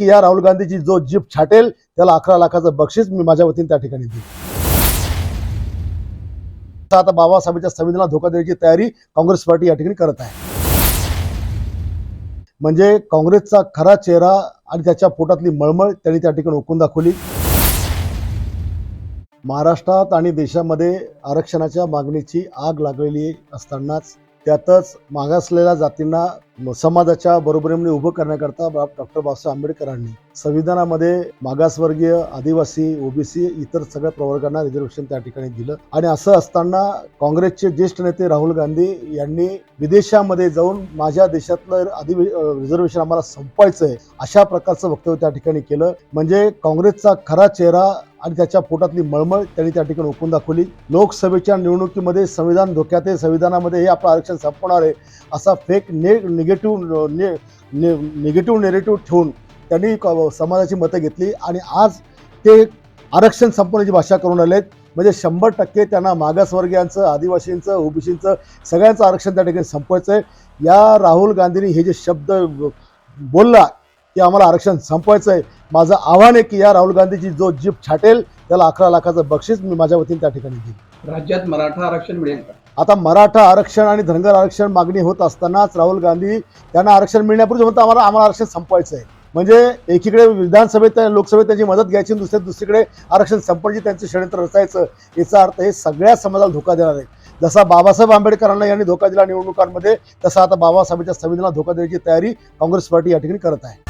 की या राहुल गांधीची जो जीप छाटेल त्याला अकरा लाखाचं बक्षीस मी माझ्या वतीने त्या ठिकाणी देईल आता बाबासाहेबांच्या संविधानाला धोका देण्याची तयारी काँग्रेस पार्टी या ठिकाणी करत आहे. म्हणजे काँग्रेसचा खरा चेहरा आणि त्याच्या पोटातली मळमळ त्यांनी त्या ठिकाणी ओकून दाखवली. महाराष्ट्रात आणि देशामध्ये आरक्षणाच्या मागणीची आग लागलेली असतानाच त्यातच मागासलेल्या जातींना समाजाच्या बरोबरीने उभं करण्याकरता डॉक्टर बाबासाहेब आंबेडकरांनी संविधानामध्ये मागासवर्गीय आदिवासी ओबीसी इतर सगळ्या प्रवर्गांना रिझर्वेशन त्या ठिकाणी दिलं. आणि असं असताना काँग्रेसचे ज्येष्ठ नेते राहुल गांधी यांनी विदेशामध्ये जाऊन माझ्या देशातलं आदि रिझर्वेशन आम्हाला संपवायचं आहे अशा प्रकारचं वक्तव्य त्या ठिकाणी केलं. म्हणजे काँग्रेसचा खरा चेहरा आणि त्याच्या पोटातली मळमळ त्यांनी त्या ठिकाणी ओकून दाखवली. लोकसभेच्या निवडणुकीमध्ये संविधान धोक्यात आहे संविधानामध्ये हे आपलं आरक्षण संपवणार आहे असा फेक ने निगेटिव्ह ने निगेटिव्ह नेरेटिव्ह ठेवून त्यांनी समाजाची मतं घेतली. आणि आज ते आरक्षण संपवण्याची भाषा करून आलेत म्हणजे शंभर टक्के त्यांना मागासवर्गीयांचं आदिवासींचं ओबीसींचं सगळ्यांचं आरक्षण त्या ठिकाणी संपवायचं आहे या राहुल गांधींनी हे जे शब्द बोलला की आम्हाला आरक्षण संपवायचं आहे माझं आव्हान आहे की या राहुल गांधीची जो जीप छाटेल त्याला अकरा लाखाचं बक्षीस मी माझ्या वतीने त्या ठिकाणी देईल राज्यात मराठा आरक्षण मिळेल का? आता मराठा आरक्षण आणि धनगर आरक्षण मागणी होत असतानाच राहुल गांधी त्यांना आरक्षण मिळण्यापूर्वी म्हणतात आम्हाला आम्हाला आरक्षण संपवायचं आहे म्हणजे एकीकडे विधानसभेत लोकसभेत त्यांची मदत घ्यायची दुसऱ्या दुसरीकडे आरक्षण संपण्याची त्यांचं षडयंत्र रचायचं याचा अर्थ हे सगळ्या समाजाला धोका देणार आहे. जसा बाबासाहेब आंबेडकरांना यांनी धोका दिला निवडणुकांमध्ये तसा आता बाबासाहेबांच्या संविधानाला धोका देण्याची तयारी काँग्रेस पार्टी या ठिकाणी करत आहे.